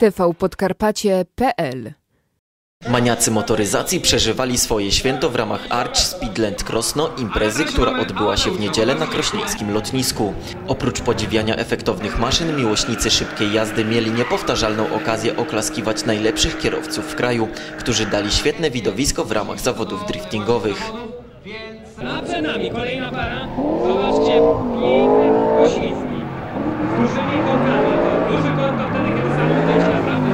tvpodkarpacie.pl Maniacy motoryzacji przeżywali swoje święto w ramach Arch Speedland Krosno, imprezy, która odbyła się w niedzielę na krośnieńskim lotnisku. Oprócz podziwiania efektownych maszyn, miłośnicy szybkiej jazdy mieli niepowtarzalną okazję oklaskiwać najlepszych kierowców w kraju, którzy dali świetne widowisko w ramach zawodów driftingowych. A przed nami kolejna para. Zobaczcie, piękne poślizgi. Z dużymi korkami. To duży kork to wtedy, kiedy samochód się naprawdę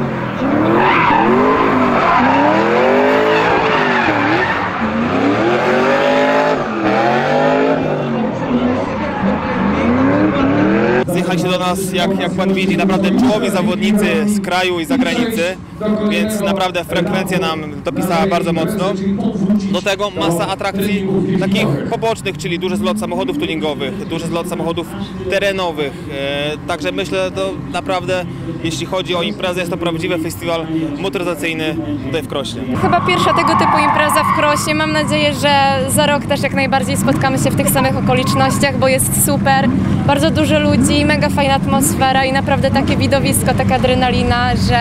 Zjechaliście do nas, jak, jak pan widzi, naprawdę czołowi zawodnicy z kraju i zagranicy, więc naprawdę frekwencja nam dopisała bardzo mocno. Do tego masa atrakcji takich pobocznych, czyli duży zlot samochodów tuningowych, duży zlot samochodów terenowych. E, także myślę, to naprawdę, jeśli chodzi o imprezę, jest to prawdziwy festiwal motoryzacyjny tutaj w Krośnie. Chyba pierwsza tego typu impreza w Krośnie. Mam nadzieję, że za rok też jak najbardziej spotkamy się w tych samych okolicznościach, bo jest super. Bardzo dużo ludzi, mega fajna atmosfera i naprawdę takie widowisko, taka adrenalina, że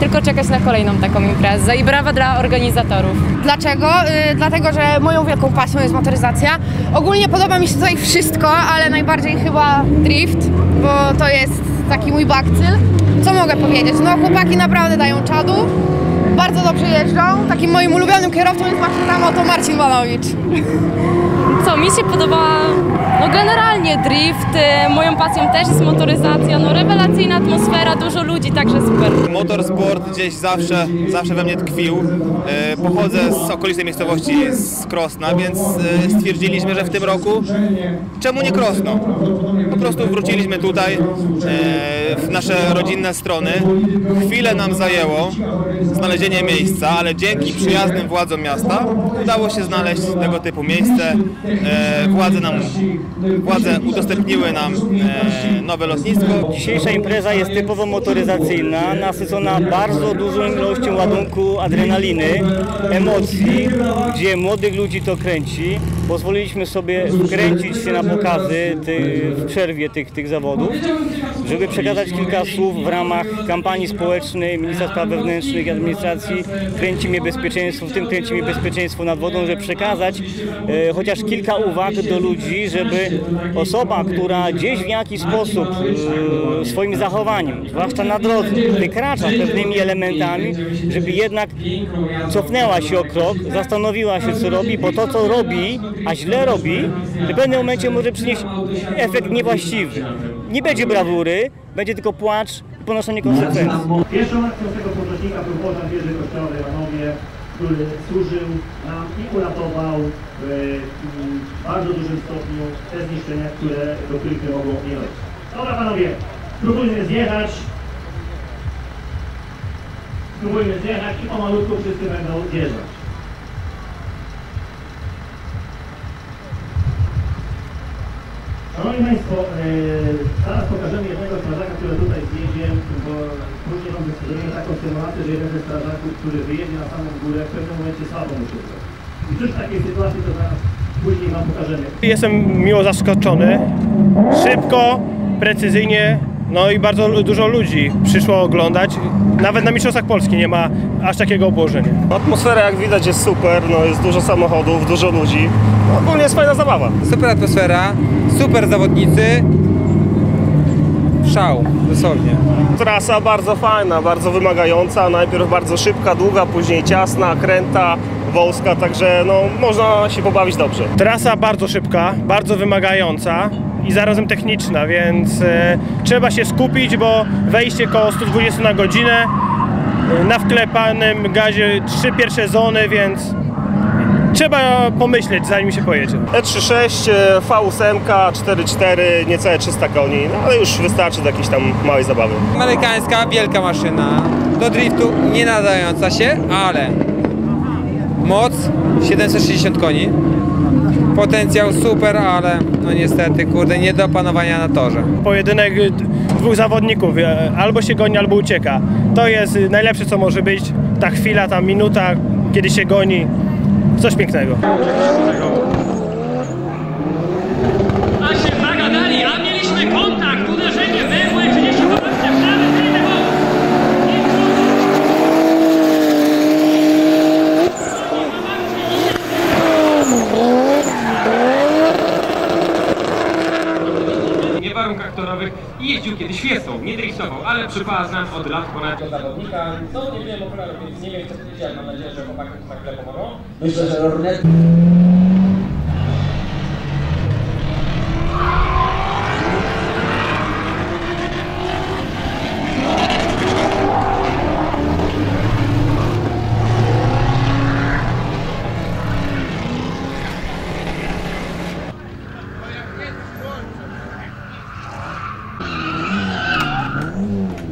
tylko czekać na kolejną taką imprezę. I brawa dla organizatorów. Dlaczego? Y, dlatego, że moją wielką pasją jest motoryzacja. Ogólnie podoba mi się tutaj wszystko, ale najbardziej chyba drift, bo to jest taki mój bakcyl. Co mogę powiedzieć? No chłopaki naprawdę dają czadu. Bardzo dobrze jeżdżą. Takim moim ulubionym kierowcą jest właśnie tam oto Marcin Banowicz. Co, mi się podoba no generalnie drift, y, moją pasją też jest motoryzacja, no rewelacyjna atmosfera, dużo ludzi, także super. Motorsport gdzieś zawsze, zawsze we mnie tkwił. E, Pochodzę z okolicznej miejscowości z Krosna, więc e, stwierdziliśmy, że w tym roku czemu nie Krosno? Po prostu wróciliśmy tutaj w nasze rodzinne strony. Chwilę nam zajęło znalezienie miejsca, ale dzięki przyjaznym władzom miasta udało się znaleźć tego typu miejsce. E, Władze nam, władze udostępniły nam e, nowe lotnisko. Dzisiejsza impreza jest typowo motoryzacyjna, nasycona bardzo dużą ilością ładunku adrenaliny, emocji, gdzie młodych ludzi to kręci. Pozwoliliśmy sobie wkręcić się na pokazy ty, w przerwie tych, tych zawodów, żeby przekazać kilka słów w ramach kampanii społecznej Ministra Spraw Wewnętrznych i Administracji. Kręcimy Bezpieczeństwo, w tym Kręcimy Bezpieczeństwo nad wodą, żeby przekazać e, chociaż kilka uwag do ludzi, żeby osoba, która gdzieś w jakiś sposób e, swoim zachowaniem, zwłaszcza na drodze, wykracza pewnymi elementami, żeby jednak cofnęła się o krok, zastanowiła się co robi, bo to co robi, a źle robi, w pewnym momencie może przynieść efekt niewłaściwy. Nie będzie brawury, będzie tylko płacz i ponoszenie konsekwencji. Pierwszą akcją tego podróżnika był pożar wieży kościołowej w Janowie, który służył nam i uratował w mm, bardzo dużym stopniu te zniszczenia, które, do których nie mogło nie dojść. Dobra panowie, spróbujmy zjechać. Spróbujmy zjechać i pomalutku wszyscy będą zjeżdżać. Szanowni Państwo, e, zaraz pokażemy jednego strażaka, który tutaj zjedzie, bo później Wam zrobimy taką symulację, że jeden ze strażaków, który wyjedzie na samą górę, w pewnym momencie słabo mu się. I cóż w takiej sytuacji to zaraz później Wam pokażemy. Jestem miło zaskoczony. Szybko, precyzyjnie, no i bardzo dużo ludzi przyszło oglądać. Nawet na Mistrzostwach Polski nie ma aż takiego obłożenia. Atmosfera jak widać jest super, no jest dużo samochodów, dużo ludzi. No, ogólnie jest fajna zabawa. Super atmosfera, super zawodnicy. Szał, dosłownie. Trasa bardzo fajna, bardzo wymagająca. Najpierw bardzo szybka, długa, później ciasna, kręta, wąska, także no, można się pobawić dobrze. Trasa bardzo szybka, bardzo wymagająca i zarazem techniczna, więc e, trzeba się skupić, bo wejście koło 120 na godzinę, e, na wklepanym gazie trzy pierwsze zony, więc trzeba pomyśleć zanim się pojedzie. E36, e, V8, 4.4, niecałe 300 koni, no ale już wystarczy do jakiejś tam małej zabawy. Amerykańska, wielka maszyna. Do driftu nie nadająca się, ale moc 760 koni. Potencjał super, ale no niestety, kurde, nie do opanowania na torze. Pojedynek dwóch zawodników, e, albo się goni, albo ucieka. To jest najlepsze co może być, ta chwila, ta minuta, kiedy się goni, coś pięknego. Jeździł kiedyś fiestą, nie driftował, ale przypała znam od lat ponad zawodnika. Co, nie wiem okularów, więc nie wiem co powiedziałem, mam nadzieję, że chłopaki tak źle pomogą. Myślę, że lornet Zobaczcie,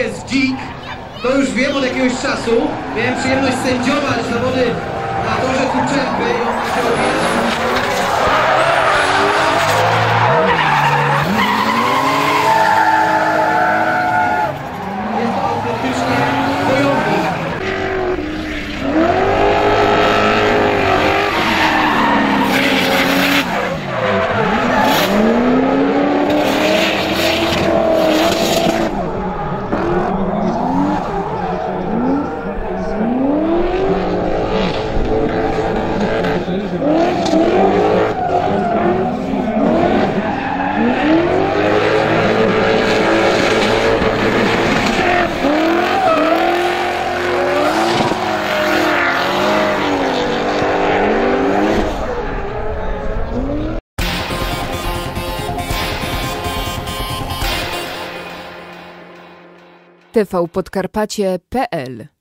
jest dzik. To już wiem od jakiegoś czasu. Miałem przyjemność sędziować zawody na torze Kuczępy i on się. Jest to autentycznie tvpodkarpacie.pl